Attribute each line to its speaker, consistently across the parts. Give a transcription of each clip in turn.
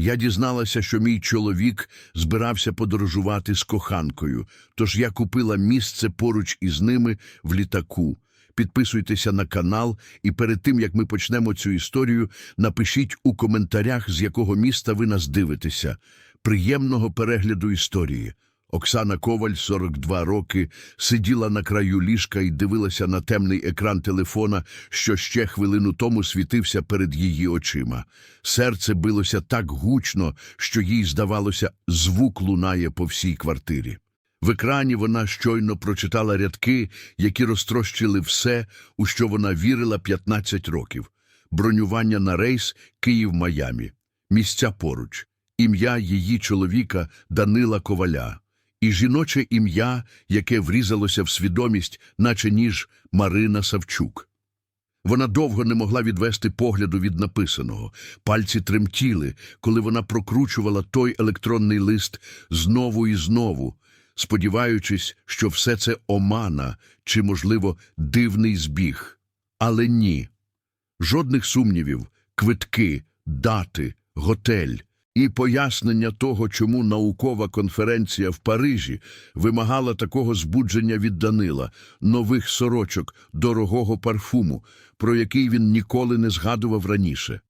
Speaker 1: Я дізналася, що мій чоловік збирався подорожувати з коханкою, тож я купила місце поруч із ними в літаку. Підписуйтеся на канал, і перед тим, як ми почнемо цю історію, напишіть у коментарях, з якого міста ви нас дивитеся. Приємного перегляду історії. Оксана Коваль, 42 роки, сиділа на краю ліжка і дивилася на темний екран телефона, що ще хвилину тому світився перед її очима. Серце билося так гучно, що їй здавалося, звук лунає по всій квартирі. В екрані вона щойно прочитала рядки, які розтрощили все, у що вона вірила 15 років. Бронювання на рейс Київ-Майамі. Місця поруч. Ім'я її чоловіка Данила Коваля. І жіноче ім'я, яке врізалося в свідомість, наче ніж Марина Савчук. Вона довго не могла відвести погляду від написаного. Пальці тремтіли, коли вона прокручувала той електронний лист знову і знову, сподіваючись, що все це омана чи, можливо, дивний збіг. Але ні. Жодних сумнівів, квитки, дати, готель і пояснення того, чому наукова конференція в Парижі вимагала такого збудження від Данила, нових сорочок, дорогого парфуму, про який він ніколи не згадував раніше.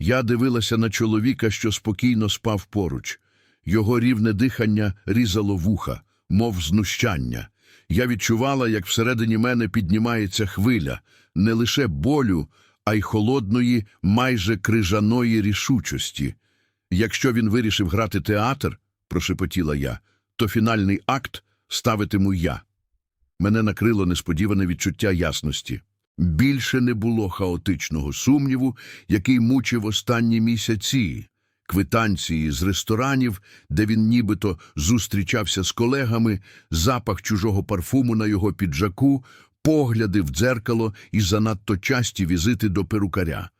Speaker 1: Я дивилася на чоловіка, що спокійно спав поруч. Його рівне дихання різало вуха, мов знущання. Я відчувала, як всередині мене піднімається хвиля, не лише болю, а й холодної, майже крижаної рішучості. Якщо він вирішив грати театр, прошепотіла я, то фінальний акт ставитиму я. Мене накрило несподіване відчуття ясності. Більше не було хаотичного сумніву, який мучив останні місяці. Квитанції з ресторанів, де він нібито зустрічався з колегами, запах чужого парфуму на його піджаку, погляди в дзеркало і занадто часті візити до перукаря.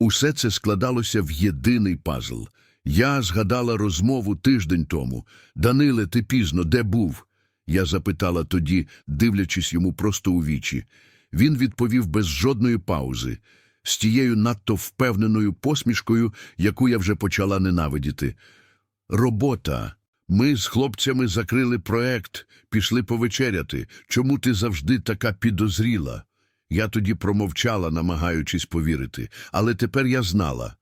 Speaker 1: Усе це складалося в єдиний пазл. Я згадала розмову тиждень тому. Даниле, ти пізно, де був? Я запитала тоді, дивлячись йому просто у вічі. Він відповів без жодної паузи, з тією надто впевненою посмішкою, яку я вже почала ненавидіти. Робота. Ми з хлопцями закрили проект, пішли повечеряти. Чому ти завжди така підозріла? Я тоді промовчала, намагаючись повірити, але тепер я знала.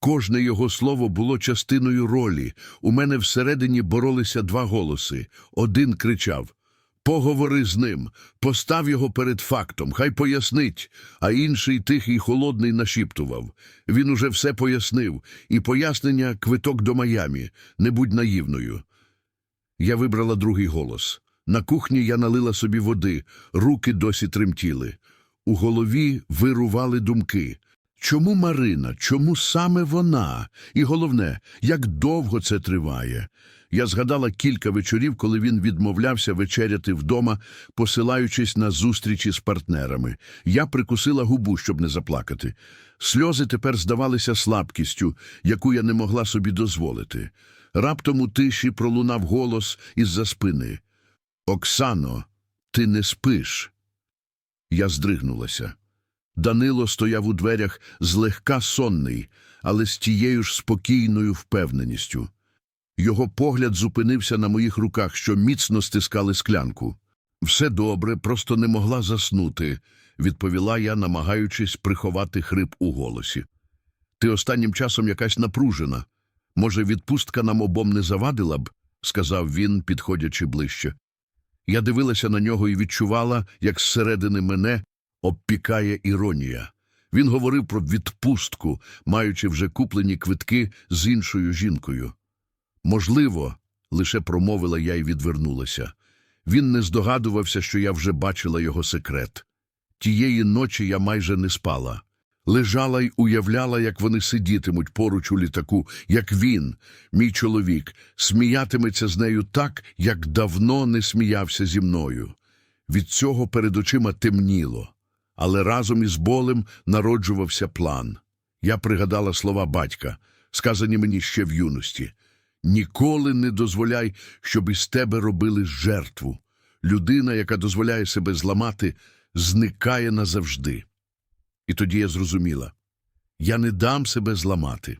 Speaker 1: Кожне його слово було частиною ролі. У мене всередині боролися два голоси. Один кричав Поговори з ним, постав його перед фактом, хай пояснить, а інший тихий холодний нашіптував. Він уже все пояснив, і пояснення квиток до Майамі, не будь наївною. Я вибрала другий голос. На кухні я налила собі води, руки досі тремтіли. У голові вирували думки. Чому Марина? Чому саме вона? І головне, як довго це триває? Я згадала кілька вечорів, коли він відмовлявся вечеряти вдома, посилаючись на зустрічі з партнерами. Я прикусила губу, щоб не заплакати. Сльози тепер здавалися слабкістю, яку я не могла собі дозволити. Раптом у тиші пролунав голос із-за спини. Оксано, ти не спиш. Я здригнулася. Данило стояв у дверях злегка сонний, але з тією ж спокійною впевненістю. Його погляд зупинився на моїх руках, що міцно стискали склянку. Все добре, просто не могла заснути, відповіла я, намагаючись приховати хрип у голосі. Ти останнім часом якась напружена. Може, відпустка нам обом не завадила б, сказав він, підходячи ближче. Я дивилася на нього і відчувала, як зсередини мене обпікає іронія. Він говорив про відпустку, маючи вже куплені квитки з іншою жінкою. Можливо, лише промовила я і відвернулася. Він не здогадувався, що я вже бачила його секрет. Тієї ночі я майже не спала. Лежала й уявляла, як вони сидітимуть поруч у літаку, як він, мій чоловік, сміятиметься з нею так, як давно не сміявся зі мною. Від цього перед очима темніло, але разом із болем народжувався план. Я пригадала слова батька, сказані мені ще в юності. Ніколи не дозволяй, щоб із тебе робили жертву. Людина, яка дозволяє себе зламати, зникає назавжди. І тоді я зрозуміла, я не дам себе зламати.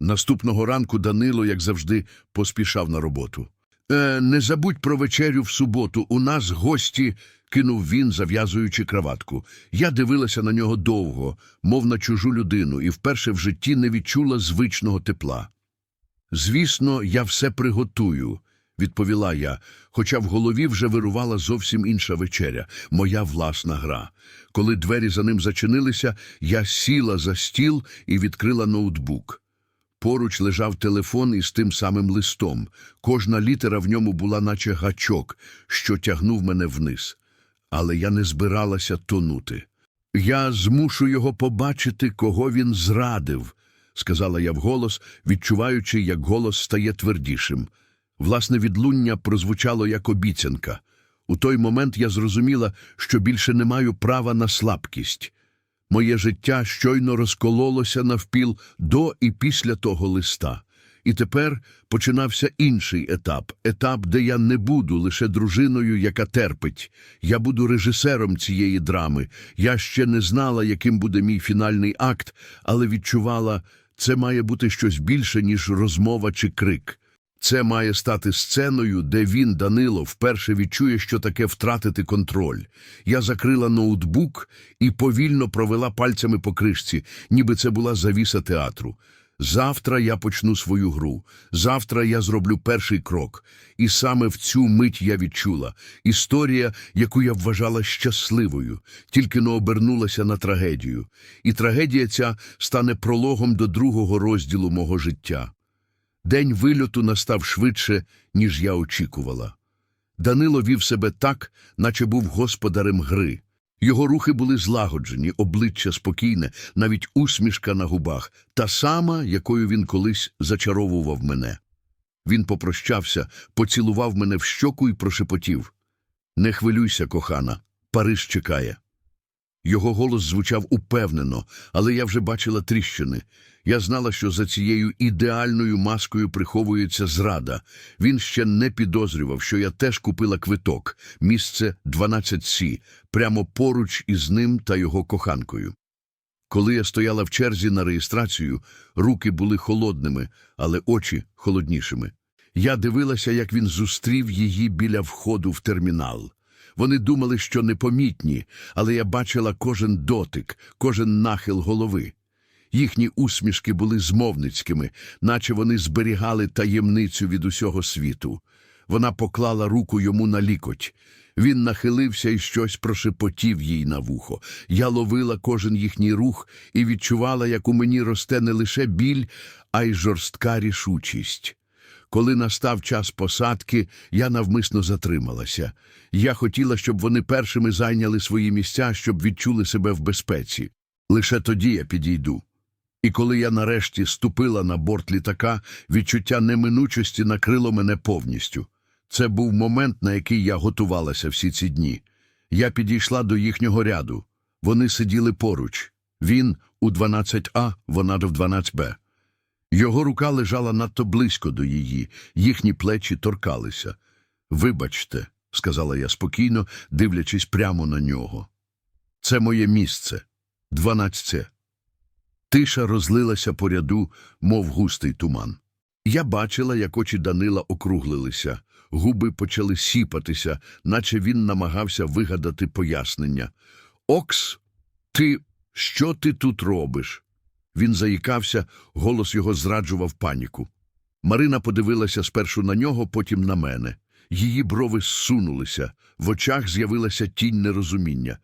Speaker 1: Наступного ранку Данило, як завжди, поспішав на роботу. Е, не забудь про вечерю в суботу. У нас гості, кинув він, зав'язуючи краватку. Я дивилася на нього довго, мов на чужу людину, і вперше в житті не відчула звичного тепла. Звісно, я все приготую, відповіла я, хоча в голові вже вирувала зовсім інша вечеря, моя власна гра. Коли двері за ним зачинилися, я сіла за стіл і відкрила ноутбук. Поруч лежав телефон із тим самим листом. Кожна літера в ньому була наче гачок, що тягнув мене вниз. Але я не збиралася тонути. Я змушу його побачити, кого він зрадив, сказала я вголос, відчуваючи, як голос стає твердішим. Власне, відлуння прозвучало як обіцянка. У той момент я зрозуміла, що більше не маю права на слабкість. Моє життя щойно розкололося навпіл до і після того листа. І тепер починався інший етап, етап, де я не буду лише дружиною, яка терпить. Я буду режисером цієї драми. Я ще не знала, яким буде мій фінальний акт, але відчувала, це має бути щось більше, ніж розмова чи крик. Це має стати сценою, де він, Данило, вперше відчує, що таке втратити контроль. Я закрила ноутбук і повільно провела пальцями по кришці, ніби це була завіса театру. Завтра я почну свою гру. Завтра я зроблю перший крок. І саме в цю мить я відчула історія, яку я вважала щасливою, тільки но обернулася на трагедію. І трагедія ця стане прологом до другого розділу мого життя. День вильоту настав швидше, ніж я очікувала. Данило вів себе так, наче був господарем гри. Його рухи були злагоджені, обличчя спокійне, навіть усмішка на губах, та сама, якою він колись зачаровував мене. Він попрощався, поцілував мене в щоку і прошепотів. Не хвилюйся, кохана, Париж чекає. Його голос звучав упевнено, але я вже бачила тріщини. Я знала, що за цією ідеальною маскою приховується зрада. Він ще не підозрював, що я теж купила квиток, місце 12Сі, прямо поруч із ним та його коханкою. Коли я стояла в черзі на реєстрацію, руки були холодними, але очі холоднішими. Я дивилася, як він зустрів її біля входу в термінал. Вони думали, що непомітні, але я бачила кожен дотик, кожен нахил голови. Їхні усмішки були змовницькими, наче вони зберігали таємницю від усього світу. Вона поклала руку йому на лікоть. Він нахилився і щось прошепотів їй на вухо. Я ловила кожен їхній рух і відчувала, як у мені росте не лише біль, а й жорстка рішучість. Коли настав час посадки, я навмисно затрималася. Я хотіла, щоб вони першими зайняли свої місця, щоб відчули себе в безпеці. Лише тоді я підійду. І коли я нарешті ступила на борт літака, відчуття неминучості накрило мене повністю. Це був момент, на який я готувалася всі ці дні. Я підійшла до їхнього ряду. Вони сиділи поруч. Він у 12А, вона в 12Б. Його рука лежала надто близько до її, їхні плечі торкалися. Вибачте, сказала я спокійно, дивлячись прямо на нього. Це моє місце. 12С. Тиша розлилася по ряду, мов густий туман. Я бачила, як очі Данила округлилися, губи почали сіпатися, наче він намагався вигадати пояснення. Окс, ти що ти тут робиш? Він заїкався, голос його зраджував паніку. Марина подивилася спершу на нього, потім на мене. Її брови зсунулися, в очах з'явилася тінь нерозуміння.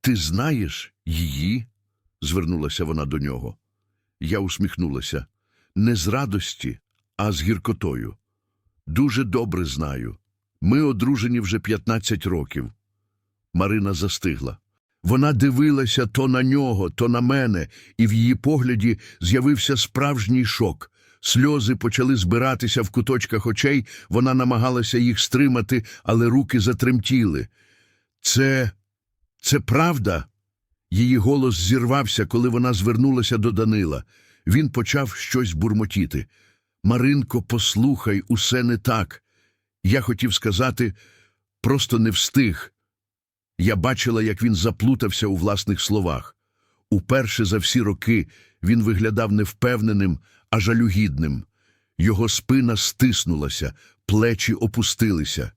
Speaker 1: Ти знаєш її? Звернулася вона до нього. Я усміхнулася. Не з радості, а з гіркотою. Дуже добре знаю. Ми одружені вже 15 років. Марина застигла. Вона дивилася то на нього, то на мене, і в її погляді з'явився справжній шок. Сльози почали збиратися в куточках очей, вона намагалася їх стримати, але руки затремтіли. Це. це правда? Її голос зірвався, коли вона звернулася до Данила. Він почав щось бурмотіти. Маринко, послухай, усе не так. Я хотів сказати, просто не встиг. Я бачила, як він заплутався у власних словах. Уперше за всі роки він виглядав невпевненим, а жалюгідним. Його спина стиснулася, плечі опустилися.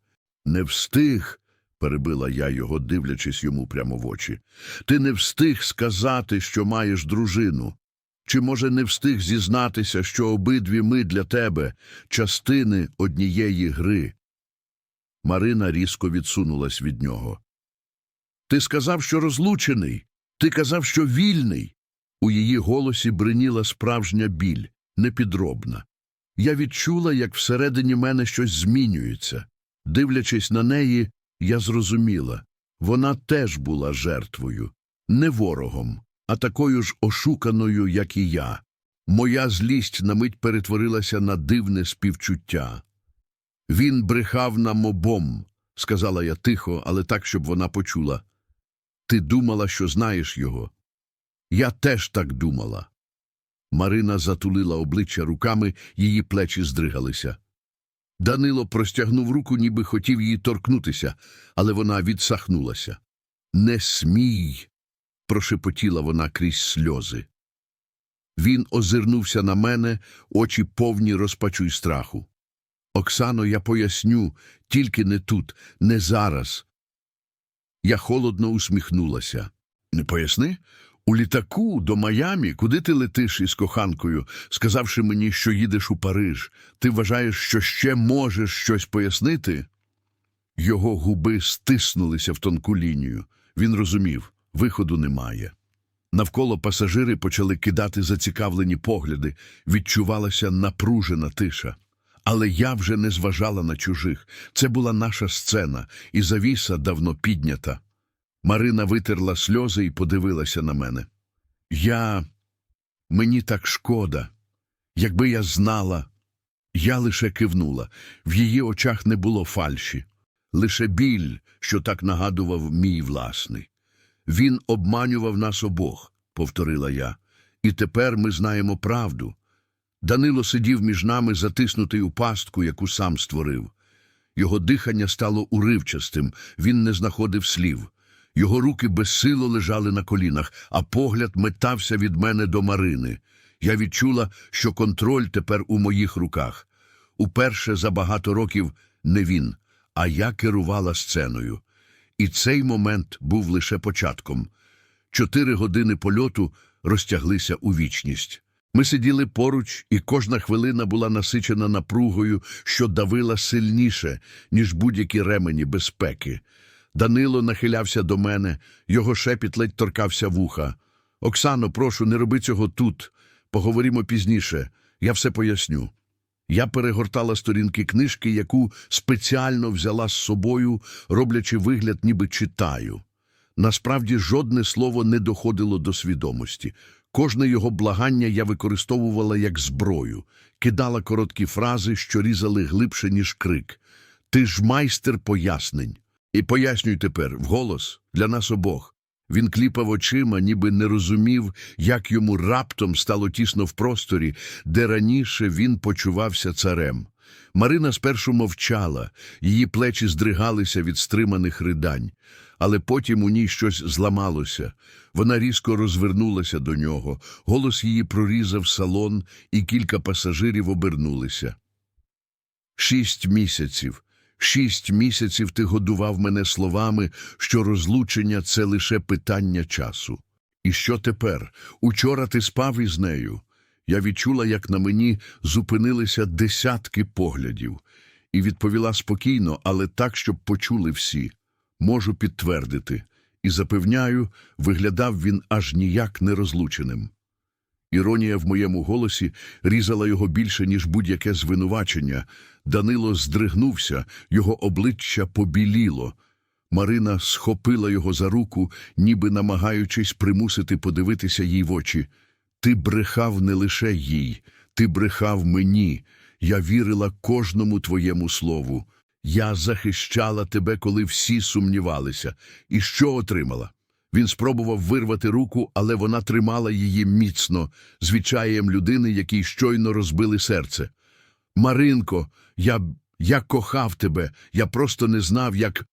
Speaker 1: Не встиг, перебила я його, дивлячись йому прямо в очі. Ти не встиг сказати, що маєш дружину. Чи, може, не встиг зізнатися, що обидві ми для тебе частини однієї гри? Марина різко відсунулась від нього. Ти сказав, що розлучений. Ти казав, що вільний. У її голосі бриніла справжня біль, непідробна. Я відчула, як всередині мене щось змінюється. Дивлячись на неї, я зрозуміла вона теж була жертвою, не ворогом, а такою ж ошуканою, як і я. Моя злість на мить перетворилася на дивне співчуття. Він брехав нам обом, сказала я тихо, але так, щоб вона почула. Ти думала, що знаєш його. Я теж так думала. Марина затулила обличчя руками, її плечі здригалися. Данило простягнув руку, ніби хотів її торкнутися, але вона відсахнулася. Не смій, прошепотіла вона крізь сльози. Він озирнувся на мене, очі повні розпачу й страху. Оксано, я поясню, тільки не тут, не зараз. Я холодно усміхнулася. Не поясни? У літаку до Майамі, куди ти летиш із коханкою, сказавши мені, що їдеш у Париж, ти вважаєш, що ще можеш щось пояснити? Його губи стиснулися в тонку лінію. Він розумів, виходу немає. Навколо пасажири почали кидати зацікавлені погляди, відчувалася напружена тиша. Але я вже не зважала на чужих. Це була наша сцена, і завіса давно піднята. Марина витерла сльози і подивилася на мене. Я. Мені так шкода. Якби я знала. Я лише кивнула. В її очах не було фальші, лише біль, що так нагадував мій власний. Він обманював нас обох, повторила я, і тепер ми знаємо правду. Данило сидів між нами, затиснутий у пастку, яку сам створив. Його дихання стало уривчастим, він не знаходив слів. Його руки безсило лежали на колінах, а погляд метався від мене до Марини. Я відчула, що контроль тепер у моїх руках. Уперше за багато років не він, а я керувала сценою. І цей момент був лише початком. Чотири години польоту розтяглися у вічність. Ми сиділи поруч, і кожна хвилина була насичена напругою, що давила сильніше, ніж будь-які ремені безпеки. Данило нахилявся до мене, його шепіт ледь торкався вуха. Оксано, прошу, не роби цього тут. Поговоримо пізніше. Я все поясню. Я перегортала сторінки книжки, яку спеціально взяла з собою, роблячи вигляд, ніби читаю. Насправді жодне слово не доходило до свідомості. Кожне його благання я використовувала як зброю, кидала короткі фрази, що різали глибше, ніж крик. Ти ж майстер пояснень. І пояснюй тепер, вголос, для нас обох. Він кліпав очима, ніби не розумів, як йому раптом стало тісно в просторі, де раніше він почувався царем. Марина спершу мовчала, її плечі здригалися від стриманих ридань, але потім у ній щось зламалося. Вона різко розвернулася до нього, голос її прорізав салон, і кілька пасажирів обернулися. Шість місяців. Шість місяців ти годував мене словами, що розлучення це лише питання часу. І що тепер? Учора ти спав із нею. Я відчула, як на мені зупинилися десятки поглядів, і відповіла спокійно, але так, щоб почули всі. Можу підтвердити. І запевняю, виглядав він аж ніяк не розлученим. Іронія в моєму голосі різала його більше, ніж будь-яке звинувачення. Данило здригнувся, його обличчя побіліло. Марина схопила його за руку, ніби намагаючись примусити подивитися їй в очі. Ти брехав не лише їй, ти брехав мені. Я вірила кожному твоєму слову. Я захищала тебе, коли всі сумнівалися. І що отримала? Він спробував вирвати руку, але вона тримала її міцно, з відчаєм людини, якій щойно розбили серце. Маринко, я, я кохав тебе, я просто не знав, як.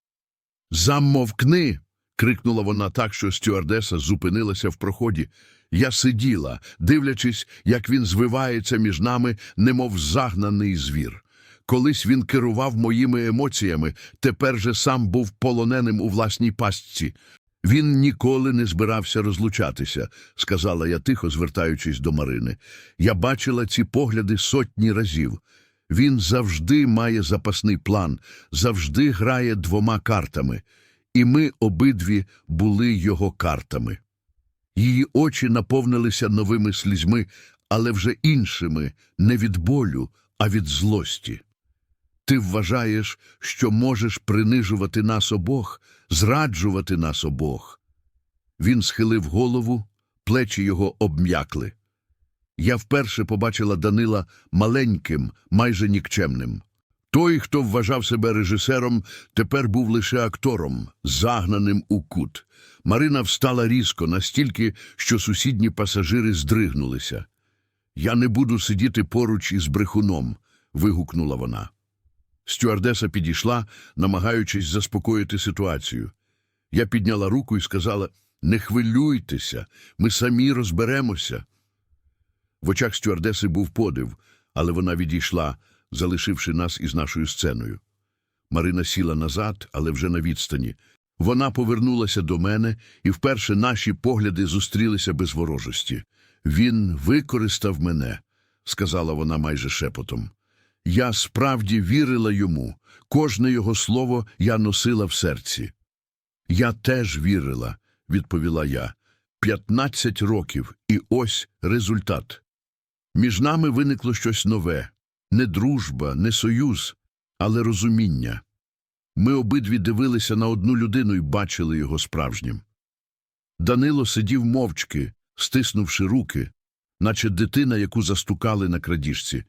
Speaker 1: Замовкни. крикнула вона так, що стюардеса зупинилася в проході. Я сиділа, дивлячись, як він звивається між нами, немов загнаний звір. Колись він керував моїми емоціями, тепер же сам був полоненим у власній пастці. Він ніколи не збирався розлучатися, сказала я тихо, звертаючись до Марини. Я бачила ці погляди сотні разів. Він завжди має запасний план, завжди грає двома картами, і ми обидві були його картами. Її очі наповнилися новими слізьми, але вже іншими, не від болю, а від злості. Ти вважаєш, що можеш принижувати нас обох, зраджувати нас обох. Він схилив голову, плечі його обм'якли. Я вперше побачила Данила маленьким, майже нікчемним. Той, хто вважав себе режисером, тепер був лише актором, загнаним у кут. Марина встала різко, настільки, що сусідні пасажири здригнулися. Я не буду сидіти поруч із брехуном, вигукнула вона. Стюардеса підійшла, намагаючись заспокоїти ситуацію. Я підняла руку і сказала: Не хвилюйтеся, ми самі розберемося. В очах стюардеси був подив, але вона відійшла, залишивши нас із нашою сценою. Марина сіла назад, але вже на відстані. Вона повернулася до мене, і вперше наші погляди зустрілися без ворожості. Він використав мене, сказала вона майже шепотом. Я справді вірила йому, кожне його слово я носила в серці. Я теж вірила, відповіла я. П'ятнадцять років, і ось результат. Між нами виникло щось нове не дружба, не союз, але розуміння. Ми обидві дивилися на одну людину і бачили його справжнім. Данило сидів мовчки, стиснувши руки, наче дитина, яку застукали на крадіжці.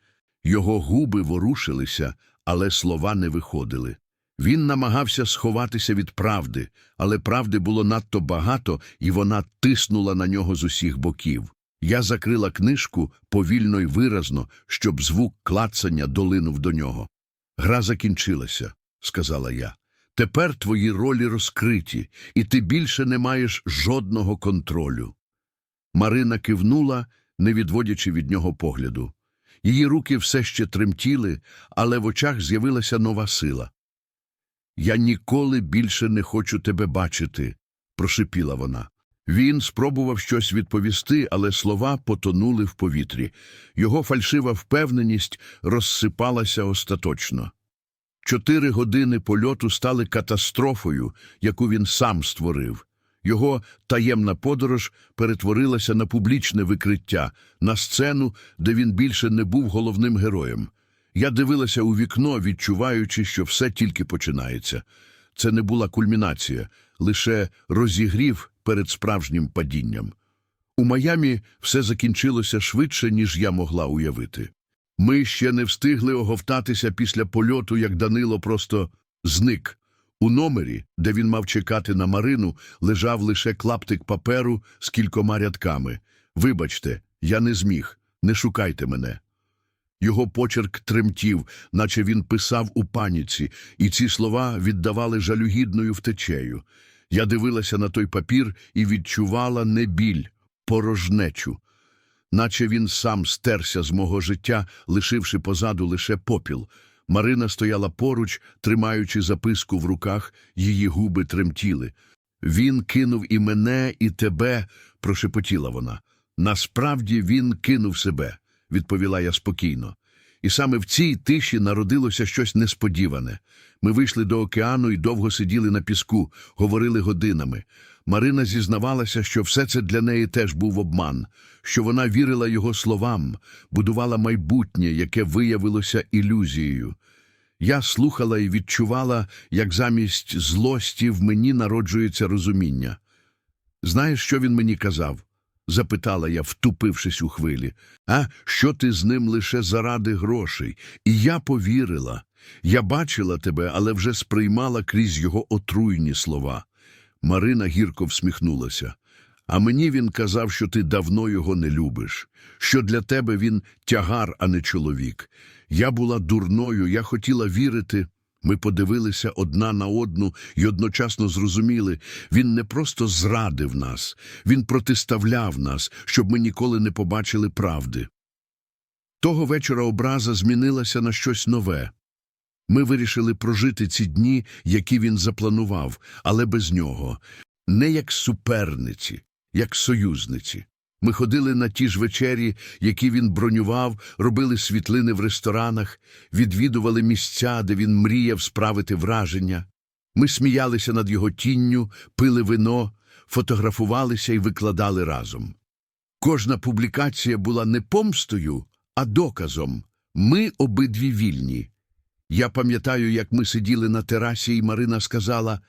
Speaker 1: Його губи ворушилися, але слова не виходили. Він намагався сховатися від правди, але правди було надто багато, і вона тиснула на нього з усіх боків. Я закрила книжку повільно й виразно, щоб звук клацання долинув до нього. Гра закінчилася, сказала я. Тепер твої ролі розкриті, і ти більше не маєш жодного контролю. Марина кивнула, не відводячи від нього погляду. Її руки все ще тремтіли, але в очах з'явилася нова сила. Я ніколи більше не хочу тебе бачити, прошипіла вона. Він спробував щось відповісти, але слова потонули в повітрі. Його фальшива впевненість розсипалася остаточно. Чотири години польоту стали катастрофою, яку він сам створив. Його таємна подорож перетворилася на публічне викриття, на сцену, де він більше не був головним героєм. Я дивилася у вікно, відчуваючи, що все тільки починається. Це не була кульмінація, лише розігрів перед справжнім падінням. У Майамі все закінчилося швидше, ніж я могла уявити. Ми ще не встигли оговтатися після польоту, як Данило просто зник. У номері, де він мав чекати на Марину, лежав лише клаптик паперу з кількома рядками. Вибачте, я не зміг, не шукайте мене. Його почерк тремтів, наче він писав у паніці, і ці слова віддавали жалюгідною втечею. Я дивилася на той папір і відчувала не біль, порожнечу, наче він сам стерся з мого життя, лишивши позаду лише попіл. Марина стояла поруч, тримаючи записку в руках, її губи тремтіли. Він кинув і мене, і тебе, прошепотіла вона. Насправді він кинув себе, відповіла я спокійно. І саме в цій тиші народилося щось несподіване. Ми вийшли до океану і довго сиділи на піску, говорили годинами. Марина зізнавалася, що все це для неї теж був обман, що вона вірила його словам, будувала майбутнє, яке виявилося ілюзією. Я слухала і відчувала, як замість злості в мені народжується розуміння. Знаєш, що він мені казав? Запитала я, втупившись у хвилі. А що ти з ним лише заради грошей? І я повірила. Я бачила тебе, але вже сприймала крізь його отруйні слова. Марина гірко всміхнулася. А мені він казав, що ти давно його не любиш, що для тебе він тягар, а не чоловік. Я була дурною, я хотіла вірити, Ми подивилися одна на одну і одночасно зрозуміли, він не просто зрадив нас, він протиставляв нас, щоб ми ніколи не побачили правди. Того вечора образа змінилася на щось нове. Ми вирішили прожити ці дні, які він запланував, але без нього, не як суперниці, як союзниці. Ми ходили на ті ж вечері, які він бронював, робили світлини в ресторанах, відвідували місця, де він мріяв справити враження. Ми сміялися над його тінню, пили вино, фотографувалися і викладали разом. Кожна публікація була не помстою, а доказом. Ми обидві вільні. Я пам'ятаю, як ми сиділи на терасі, і Марина сказала,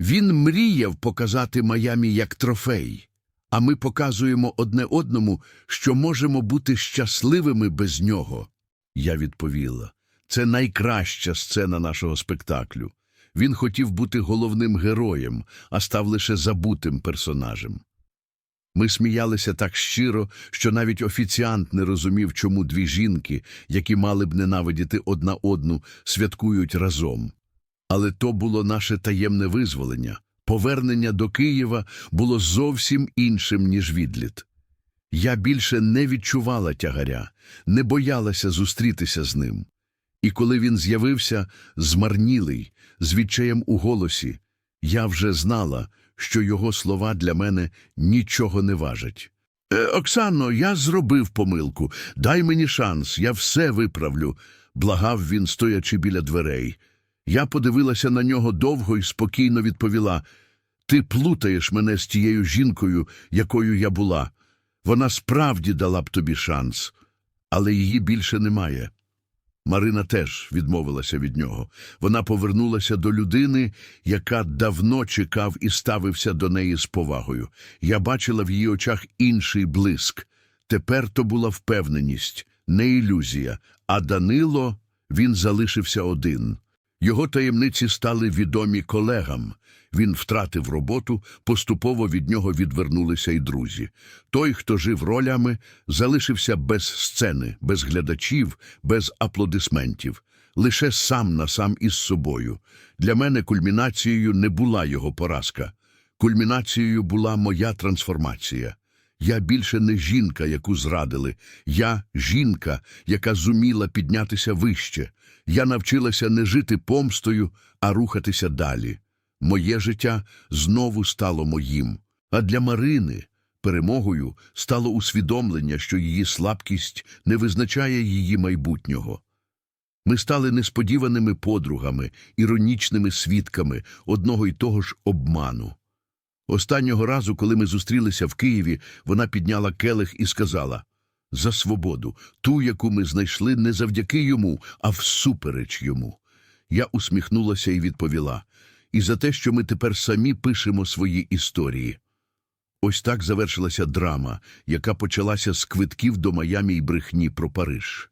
Speaker 1: він мріяв показати Майамі як трофей, а ми показуємо одне одному, що можемо бути щасливими без нього. Я відповіла, це найкраща сцена нашого спектаклю. Він хотів бути головним героєм, а став лише забутим персонажем. Ми сміялися так щиро, що навіть офіціант не розумів, чому дві жінки, які мали б ненавидіти одна одну, святкують разом. Але то було наше таємне визволення. Повернення до Києва було зовсім іншим, ніж відліт. Я більше не відчувала тягаря, не боялася зустрітися з ним. І коли він з'явився, змарнілий, з відчаєм у голосі, я вже знала, що його слова для мене нічого не важать. «Е, Оксано, я зробив помилку. Дай мені шанс, я все виправлю, благав він, стоячи біля дверей. Я подивилася на нього довго і спокійно відповіла Ти плутаєш мене з тією жінкою, якою я була. Вона справді дала б тобі шанс, але її більше немає. Марина теж відмовилася від нього. Вона повернулася до людини, яка давно чекав і ставився до неї з повагою. Я бачила в її очах інший блиск. Тепер то була впевненість, не ілюзія, а Данило він залишився один. Його таємниці стали відомі колегам. Він втратив роботу, поступово від нього відвернулися й друзі. Той, хто жив ролями, залишився без сцени, без глядачів, без аплодисментів, лише сам на сам із собою. Для мене кульмінацією не була його поразка. Кульмінацією була моя трансформація. Я більше не жінка, яку зрадили. Я жінка, яка зуміла піднятися вище. Я навчилася не жити помстою, а рухатися далі. Моє життя знову стало моїм. А для Марини перемогою стало усвідомлення, що її слабкість не визначає її майбутнього. Ми стали несподіваними подругами, іронічними свідками одного й того ж обману. Останнього разу, коли ми зустрілися в Києві, вона підняла келих і сказала «За свободу, ту, яку ми знайшли не завдяки йому, а всупереч йому». Я усміхнулася і відповіла «І за те, що ми тепер самі пишемо свої історії». Ось так завершилася драма, яка почалася з квитків до Майамі й брехні про Париж.